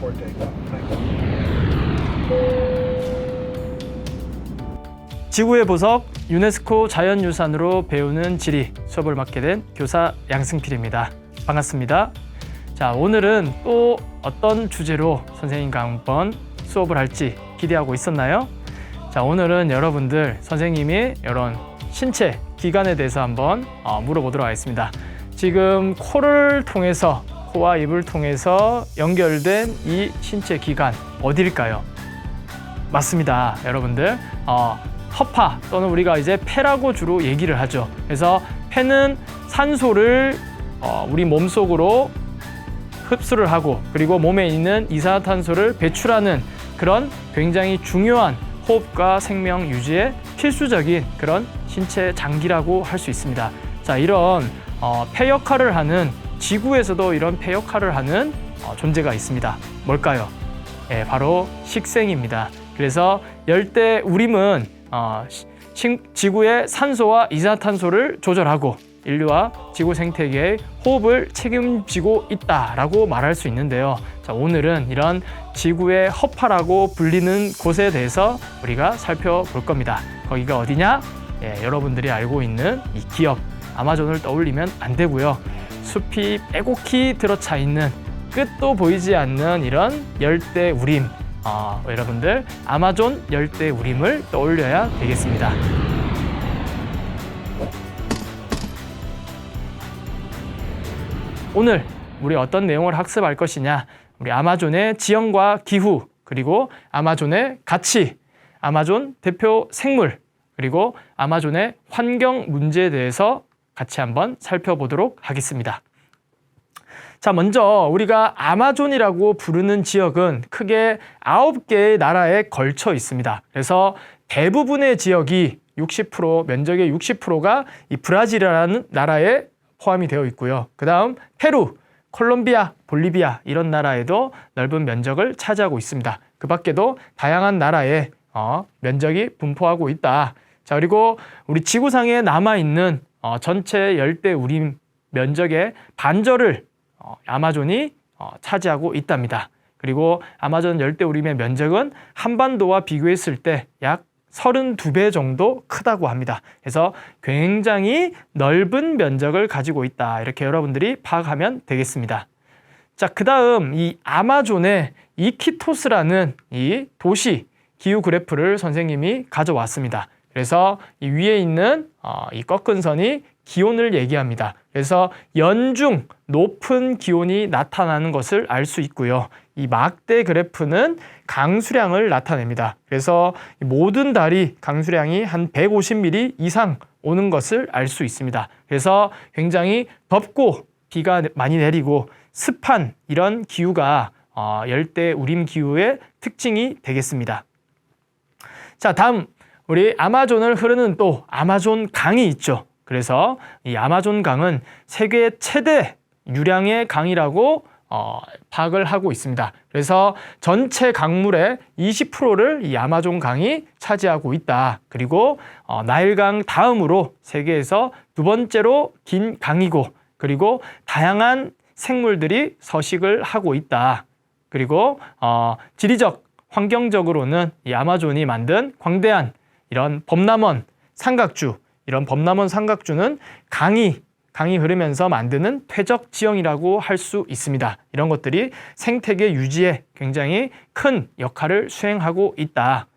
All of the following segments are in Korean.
more take. Thanks. 지구의 보석 유네스코 자연유산으로 배우는 지리 수업을 맡게 된 교사 양승필입니다. 반갑습니다. 자, 오늘은 또 어떤 주제로 선생님과 한번 수업을 할지 기대하고 있었나요? 자, 오늘은 여러분들 선생님이 이런 신체 기관에 대해서 한번 어, 물어보도록 하겠습니다. 지금 코를 통해서 코와 입을 통해서 연결된 이 신체 기관 어디일까요? 맞습니다, 여러분들. 어, 허파 또는 우리가 이제 폐라고 주로 얘기를 하죠. 그래서 폐는 산소를 어, 우리 몸 속으로 흡수를 하고 그리고 몸에 있는 이산화탄소를 배출하는 그런 굉장히 중요한 호흡과 생명 유지에 필수적인 그런 신체 장기라고 할 수 있습니다. 자, 이런 어, 폐 역할을 하는 지구에서도 이런 폐 역할을 하는 어, 존재가 있습니다. 뭘까요? 예, 바로 식생입니다. 그래서 열대 우림은 어, 시- 신- 지구의 산소와 이산화탄소를 조절하고 인류와 지구 생태계의 호흡을 책임지고 있다라고 말할 수 있는데요. 자, 오늘은 이런 지구의 허파라고 불리는 곳에 대해서 우리가 살펴볼 겁니다. 거기가 어디냐? 예, 여러분들이 알고 있는 이 기업 아마존을 떠올리면 안 되고요. 숲이 빼곡히 들어차 있는 끝도 보이지 않는 이런 열대 우림 어, 여러분들 아마존 열대 우림을 떠올려야 되겠습니다. 오늘 우리 어떤 내용을 학습할 것이냐? 우리 아마존의 지형과 기후, 그리고 아마존의 가치, 아마존 대표 생물, 그리고 아마존의 환경 문제에 대해서 같이 한번 살펴보도록 하겠습니다. 자, 먼저 우리가 아마존이라고 부르는 지역은 크게 아홉 개의 나라에 걸쳐 있습니다. 그래서 대부분의 지역이 60% 면적의 60%가 이 브라질이라는 나라에 포함이 되어 있고요. 그다음 페루, 콜롬비아, 볼리비아 이런 나라에도 넓은 면적을 차지하고 있습니다. 그 밖에도 다양한 나라에 어, 면적이 분포하고 있다. 자 그리고 우리 지구상에 남아 있는 어, 전체 열대 우림 면적의 반절을 어, 아마존이 어, 차지하고 있답니다. 그리고 아마존 열대 우림의 면적은 한반도와 비교했을 때 약 32배 정도 크다고 합니다. 그래서 굉장히 넓은 면적을 가지고 있다. 이렇게 여러분들이 파악하면 되겠습니다. 자, 그 다음 이 아마존의 이키토스라는 이 도시 기후 그래프를 선생님이 가져왔습니다. 그래서 이 위에 있는 어, 이 꺾은 선이 기온을 얘기합니다. 그래서 연중 높은 기온이 나타나는 것을 알 수 있고요. 이 막대 그래프는 강수량을 나타냅니다. 그래서 이 모든 달이 강수량이 한 150mm 이상 오는 것을 알 수 있습니다. 그래서 굉장히 덥고 비가 많이 내리고 습한 이런 기후가 어, 열대 우림 기후의 특징이 되겠습니다. 자, 다음 우리 아마존을 흐르는 또 아마존 강이 있죠. 그래서 이 아마존 강은 세계 최대 유량의 강이라고 어, 파악을 하고 있습니다. 그래서 전체 강물의 20%를 이 아마존 강이 차지하고 있다. 그리고 어, 나일강 다음으로 세계에서 두 번째로 긴 강이고 그리고 다양한 생물들이 서식을 하고 있다. 그리고 어, 지리적 환경적으로는 이 아마존이 만든 광대한 이런 범람원 삼각주 이런 범람원 삼각주는 강이 강이 흐르면서 만드는 퇴적 지형이라고 할 수 있습니다. 이런 것들이 생태계 유지에 굉장히 큰 역할을 수행하고 있다.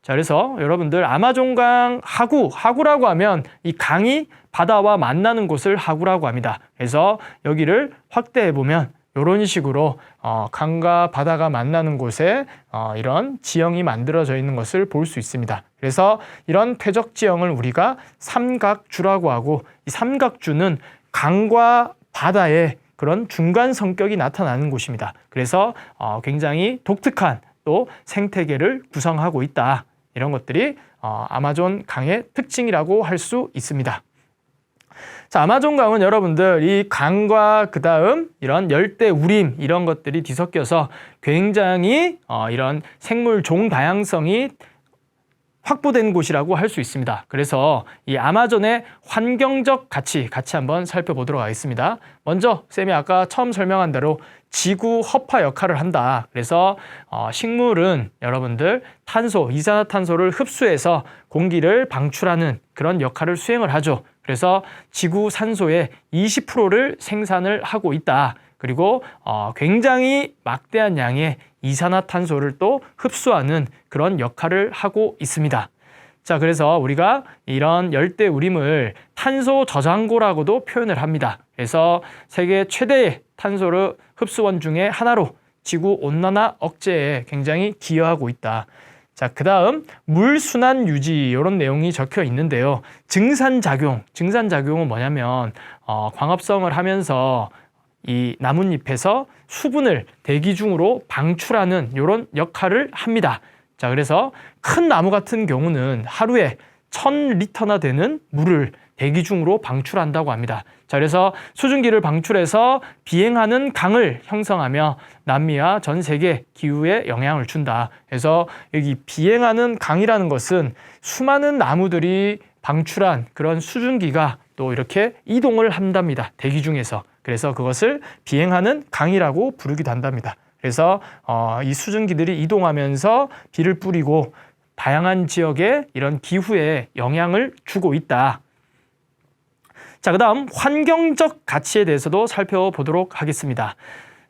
자, 그래서 여러분들 아마존강 하구, 하구라고 하면 이 강이 바다와 만나는 곳을 하구라고 합니다. 그래서 여기를 확대해 보면 이런 식으로 어, 강과 바다가 만나는 곳에 어, 이런 지형이 만들어져 있는 것을 볼 수 있습니다. 그래서 이런 퇴적 지형을 우리가 삼각주라고 하고 이 삼각주는 강과 바다의 그런 중간 성격이 나타나는 곳입니다. 그래서 어, 굉장히 독특한 또 생태계를 구성하고 있다. 이런 것들이 어, 아마존 강의 특징이라고 할 수 있습니다. 자, 아마존 강은 여러분들 이 강과 그 다음 이런 열대 우림 이런 것들이 뒤섞여서 굉장히 어, 이런 생물 종 다양성이 확보된 곳이라고 할 수 있습니다. 그래서 이 아마존의 환경적 가치, 같이 한번 살펴보도록 하겠습니다. 먼저 쌤이 아까 처음 설명한 대로 지구 허파 역할을 한다. 그래서 어, 식물은 여러분들 탄소, 이산화탄소를 흡수해서 공기를 방출하는 그런 역할을 수행을 하죠. 그래서 지구 산소의 20%를 생산을 하고 있다. 그리고 어, 굉장히 막대한 양의 이산화탄소를 또 흡수하는 그런 역할을 하고 있습니다. 자, 그래서 우리가 이런 열대 우림을 탄소 저장고라고도 표현을 합니다. 그래서 세계 최대의 탄소를 흡수원 중에 하나로 지구 온난화 억제에 굉장히 기여하고 있다. 자, 그 다음 물 순환 유지 이런 내용이 적혀 있는데요. 증산작용, 증산작용은 뭐냐면 어, 광합성을 하면서 이 나뭇잎에서 수분을 대기 중으로 방출하는 이런 역할을 합니다. 자, 그래서 큰 나무 같은 경우는 하루에 천 리터나 되는 물을 대기 중으로 방출한다고 합니다. 자, 그래서 수증기를 방출해서 비행하는 강을 형성하며 남미와 전 세계 기후에 영향을 준다. 그래서 여기 비행하는 강이라는 것은 수많은 나무들이 방출한 그런 수증기가 또 이렇게 이동을 한답니다. 대기 중에서. 그래서 그것을 비행하는 강이라고 부르기도 한답니다. 그래서 어, 이 수증기들이 이동하면서 비를 뿌리고 다양한 지역에 이런 기후에 영향을 주고 있다. 자, 그 다음 환경적 가치에 대해서도 살펴보도록 하겠습니다.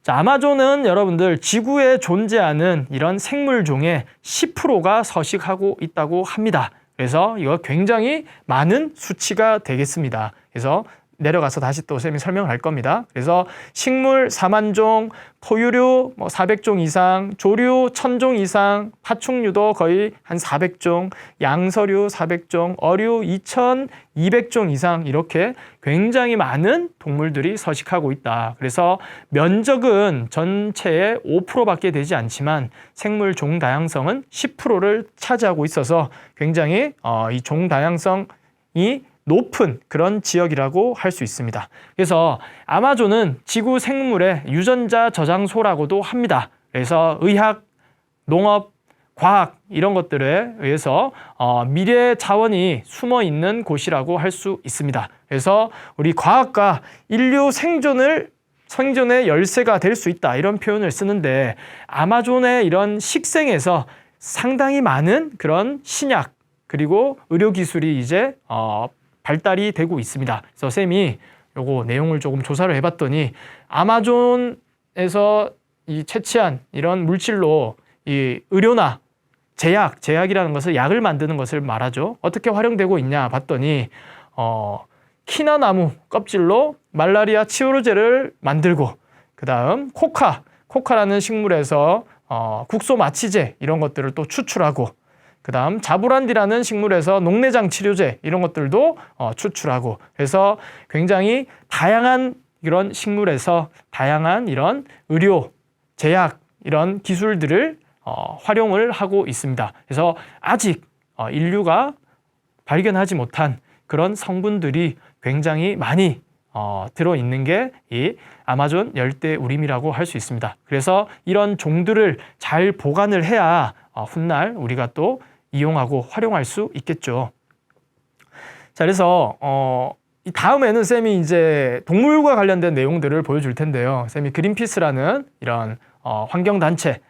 자, 아마존은 여러분들 지구에 존재하는 이런 생물 중에 10%가 서식하고 있다고 합니다. 그래서 이거 굉장히 많은 수치가 되겠습니다. 그래서 내려가서 다시 또 쌤이 설명을 할 겁니다. 그래서 식물 4만 종, 포유류 뭐 400종 이상, 조류 1000종 이상, 파충류도 거의 한 400종, 양서류 400종, 어류 2200종 이상 이렇게 굉장히 많은 동물들이 서식하고 있다. 그래서 면적은 전체의 5%밖에 되지 않지만 생물 종 다양성은 10%를 차지하고 있어서 굉장히 어, 이종 다양성이 높은 그런 지역이라고 할 수 있습니다. 그래서 아마존은 지구 생물의 유전자 저장소라고도 합니다. 그래서 의학, 농업, 과학 이런 것들에 의해서 어, 미래 자원이 숨어 있는 곳이라고 할 수 있습니다. 그래서 우리 과학과 인류 생존을 생존의 열쇠가 될 수 있다 이런 표현을 쓰는데 아마존의 이런 식생에서 상당히 많은 그런 신약 그리고 의료 기술이 이제 어, 발달이 되고 있습니다. 그래서 쌤이 요거 내용을 조금 조사를 해봤더니 아마존에서 이 채취한 이런 물질로 이 의료나 제약, 제약이라는 것을 약을 만드는 것을 말하죠. 어떻게 활용되고 있냐 봤더니 어, 키나 나무 껍질로 말라리아 치료제를 만들고 그 다음 코카, 코카라는 식물에서 어, 국소 마취제 이런 것들을 또 추출하고 그 다음 자브란디라는 식물에서 녹내장 치료제 이런 것들도 어, 추출하고 그래서 굉장히 다양한 이런 식물에서 다양한 이런 의료, 제약 이런 기술들을 어, 활용을 하고 있습니다. 그래서 아직 어, 인류가 발견하지 못한 그런 성분들이 굉장히 많이 어, 들어 있는 게 이 아마존 열대 우림이라고 할 수 있습니다. 그래서 이런 종들을 잘 보관을 해야 어, 훗날 우리가 또 이용하고 활용할 수 있겠죠. 자, 그래서 어, 이 다음에는 쌤이 이제 동물과 관련된 내용들을 보여줄 텐데요. 쌤이 그린피스라는 이런 어, 환경 단체,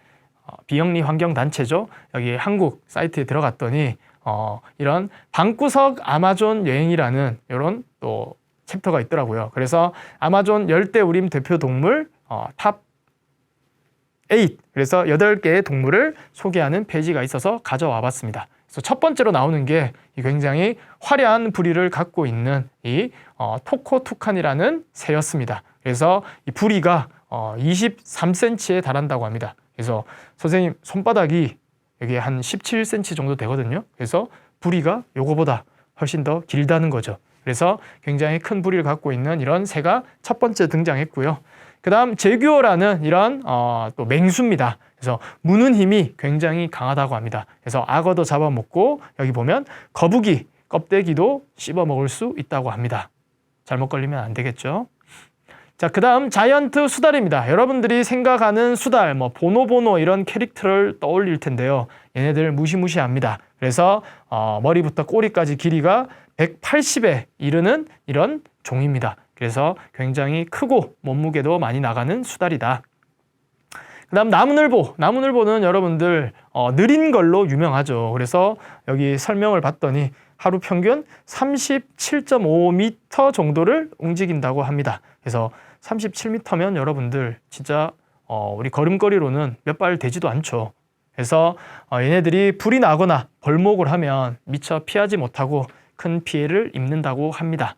어, 비영리 환경 단체죠. 여기 한국 사이트에 들어갔더니 어, 이런 방구석 아마존 여행이라는 이런 또 챕터가 있더라고요. 그래서 아마존 열대 우림 대표 동물 어, 탑 8 그래서 8개의 동물을 소개하는 페이지가 있어서 가져와 봤습니다. 그래서 첫 번째로 나오는 게 굉장히 화려한 부리를 갖고 있는 이 어, 토코투칸이라는 새였습니다. 그래서 이 부리가 어, 23cm에 달한다고 합니다. 그래서 선생님 손바닥이 여기 한 17cm 정도 되거든요. 그래서 부리가 요거보다 훨씬 더 길다는 거죠. 그래서 굉장히 큰 부리를 갖고 있는 이런 새가 첫 번째 등장했고요. 그 다음 제규어라는 이런 어, 또 맹수입니다. 그래서 무는 힘이 굉장히 강하다고 합니다. 그래서 악어도 잡아먹고 여기 보면 거북이 껍데기도 씹어 먹을 수 있다고 합니다. 잘못 걸리면 안 되겠죠. 자, 그 다음 자이언트 수달입니다. 여러분들이 생각하는 수달, 뭐 보노보노 이런 캐릭터를 떠올릴 텐데요. 얘네들 무시무시합니다. 그래서 어, 머리부터 꼬리까지 길이가 180에 이르는 이런 종입니다. 그래서 굉장히 크고 몸무게도 많이 나가는 수달이다. 그 다음 나무늘보. 나무늘보는 여러분들 어, 느린 걸로 유명하죠. 그래서 여기 설명을 봤더니 하루 평균 37.5m 정도를 움직인다고 합니다. 그래서 37m면 여러분들 진짜 어, 우리 걸음걸이로는 몇 발 되지도 않죠. 그래서 어, 얘네들이 불이 나거나 벌목을 하면 미처 피하지 못하고 큰 피해를 입는다고 합니다.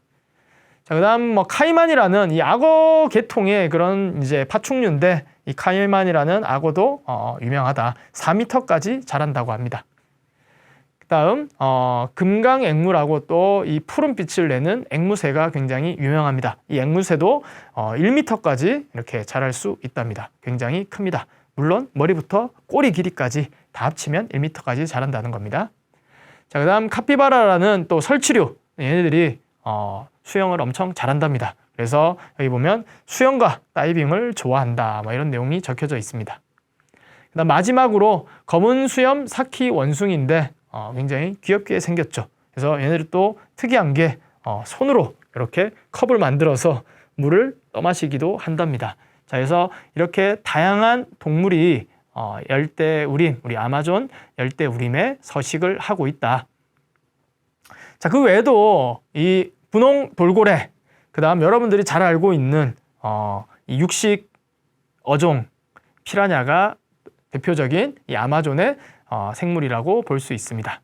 자, 그다음 뭐 카이만이라는 이 악어 계통의 그런 이제 파충류인데 이 카이만이라는 악어도 어, 유명하다. 4m까지 자란다고 합니다. 그다음 어, 금강 앵무라고 또 이 푸른 빛을 내는 앵무새가 굉장히 유명합니다. 이 앵무새도 어, 1m까지 이렇게 자랄 수 있답니다. 굉장히 큽니다. 물론 머리부터 꼬리 길이까지 다 합치면 1m까지 자란다는 겁니다. 자, 그 다음 카피바라라는 또 설치류 얘네들이 어, 수영을 엄청 잘한답니다. 그래서 여기 보면 수영과 다이빙을 좋아한다. 뭐 이런 내용이 적혀져 있습니다. 그 다음 마지막으로 검은 수염 사키 원숭이인데 어, 굉장히 귀엽게 생겼죠. 그래서 얘네들 또 특이한 게 어, 손으로 이렇게 컵을 만들어서 물을 떠마시기도 한답니다. 자, 그래서 이렇게 다양한 동물이 어, 열대 우림, 우리 아마존 열대 우림에 서식을 하고 있다. 자, 그 외에도 이 분홍 돌고래, 그 다음 여러분들이 잘 알고 있는 어, 이 육식 어종 피라냐가 대표적인 이 아마존의 어, 생물이라고 볼 수 있습니다.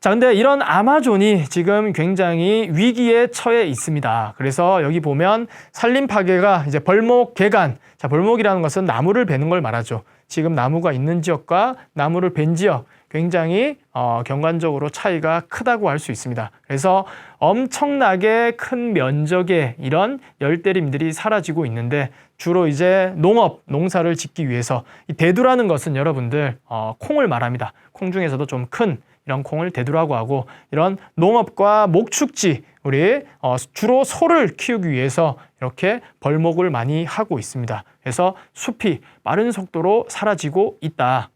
자, 근데 이런 아마존이 지금 굉장히 위기에 처해 있습니다. 그래서 여기 보면 산림 파괴가 이제 벌목, 개간. 자, 벌목이라는 것은 나무를 베는 걸 말하죠. 지금 나무가 있는 지역과 나무를 벤 지역 굉장히 어, 경관적으로 차이가 크다고 할 수 있습니다. 그래서 엄청나게 큰 면적의 이런 열대림들이 사라지고 있는데 주로 이제 농업, 농사를 짓기 위해서 이 대두라는 것은 여러분들 어, 콩을 말합니다. 콩 중에서도 좀 큰 이런 콩을 대두라고 하고 이런 농업과 목축지 우리 어, 주로 소를 키우기 위해서 이렇게 벌목을 많이 하고 있습니다. 그래서 숲이 빠른 속도로 사라지고 있다.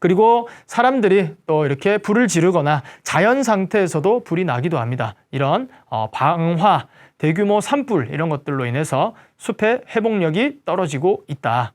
그리고 사람들이 또 이렇게 불을 지르거나 자연 상태에서도 불이 나기도 합니다. 이런 어, 방화, 대규모 산불 이런 것들로 인해서 숲의 회복력이 떨어지고 있다.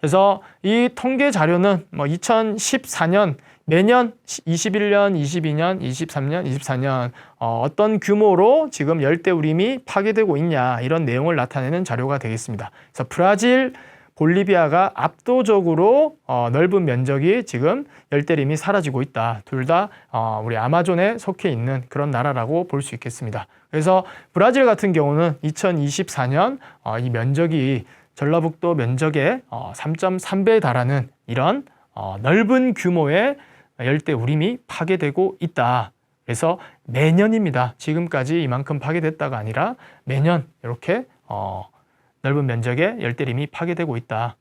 그래서 이 통계 자료는 뭐 2014년 매년 21년, 22년, 23년, 24년 어, 어떤 규모로 지금 열대우림이 파괴되고 있냐 이런 내용을 나타내는 자료가 되겠습니다. 그래서 브라질, 볼리비아가 압도적으로 어, 넓은 면적이 지금 열대림이 사라지고 있다. 둘다 어, 우리 아마존에 속해 있는 그런 나라라고 볼 수 있겠습니다. 그래서 브라질 같은 경우는 2024년 어, 이 면적이 전라북도 면적의 어, 3.3배에 달하는 이런 어, 넓은 규모의 열대 우림이 파괴되고 있다. 그래서 매년입니다. 지금까지 이만큼 파괴됐다가 아니라 매년 이렇게 어, 넓은 면적의 열대림이 파괴되고 있다.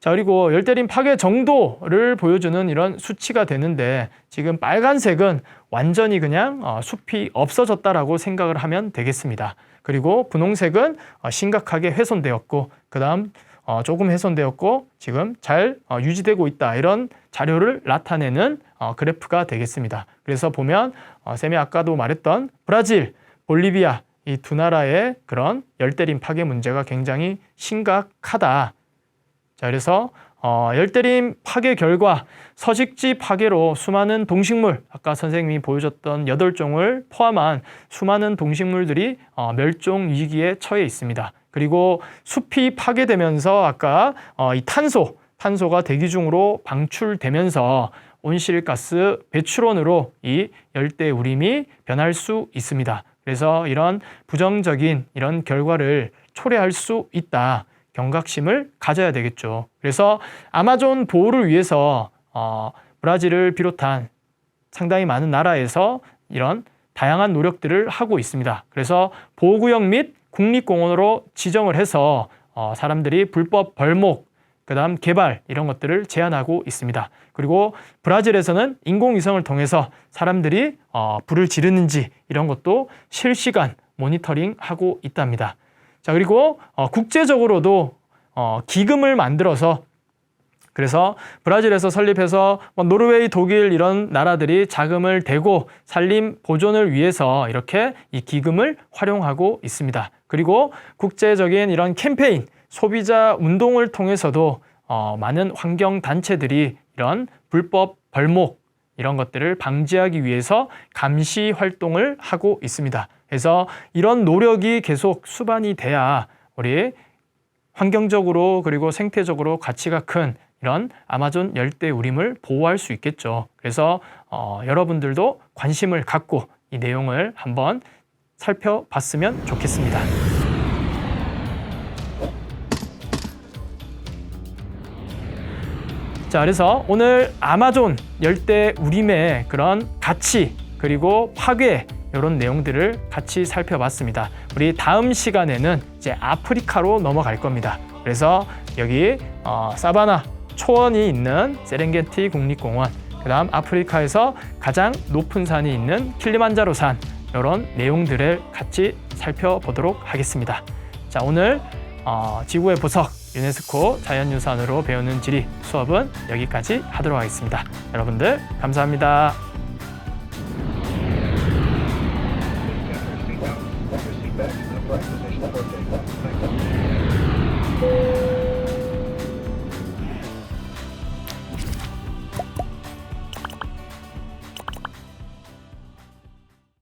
자, 그리고 열대림 파괴 정도를 보여주는 이런 수치가 되는데 지금 빨간색은 완전히 그냥 어, 숲이 없어졌다라고 생각을 하면 되겠습니다. 그리고 분홍색은 어, 심각하게 훼손되었고 그 다음 어, 조금 훼손되었고 지금 잘 어, 유지되고 있다 이런 자료를 나타내는 어, 그래프가 되겠습니다. 그래서 보면 어, 쌤이 아까도 말했던 브라질, 볼리비아 이 두 나라의 그런 열대림 파괴 문제가 굉장히 심각하다. 자 그래서 어, 열대림 파괴 결과 서식지 파괴로 수많은 동식물, 아까 선생님이 보여줬던 여덟 종을 포함한 수많은 동식물들이 어, 멸종 위기에 처해 있습니다. 그리고 숲이 파괴되면서 아까 어, 이 탄소, 탄소가 대기 중으로 방출되면서 온실가스 배출원으로 이 열대 우림이 변할 수 있습니다. 그래서 이런 부정적인 이런 결과를 초래할 수 있다. 경각심을 가져야 되겠죠. 그래서 아마존 보호를 위해서 어, 브라질을 비롯한 상당히 많은 나라에서 이런 다양한 노력들을 하고 있습니다. 그래서 보호구역 및 국립공원으로 지정을 해서 어, 사람들이 불법 벌목, 그다음 개발 이런 것들을 제한하고 있습니다. 그리고 브라질에서는 인공위성을 통해서 사람들이 어, 불을 지르는지 이런 것도 실시간 모니터링하고 있답니다. 자 그리고 어, 국제적으로도 어, 기금을 만들어서 그래서 브라질에서 설립해서 뭐 노르웨이, 독일 이런 나라들이 자금을 대고 산림 보존을 위해서 이렇게 이 기금을 활용하고 있습니다. 그리고 국제적인 이런 캠페인, 소비자 운동을 통해서도 어, 많은 환경 단체들이 이런 불법 벌목 이런 것들을 방지하기 위해서 감시 활동을 하고 있습니다. 그래서 이런 노력이 계속 수반이 돼야 우리 환경적으로 그리고 생태적으로 가치가 큰 이런 아마존 열대 우림을 보호할 수 있겠죠. 그래서 어, 여러분들도 관심을 갖고 이 내용을 한번 살펴봤으면 좋겠습니다. 자, 그래서 오늘 아마존 열대 우림의 그런 가치 그리고 파괴 이런 내용들을 같이 살펴봤습니다. 우리 다음 시간에는 이제 아프리카로 넘어갈 겁니다. 그래서 여기 어, 사바나 초원이 있는 세렝게티 국립공원, 그다음 아프리카에서 가장 높은 산이 있는 킬리만자로 산 이런 내용들을 같이 살펴보도록 하겠습니다. 자, 오늘 어, 지구의 보석 유네스코 자연유산으로 배우는 지리 수업은 여기까지 하도록 하겠습니다. 여러분들 감사합니다.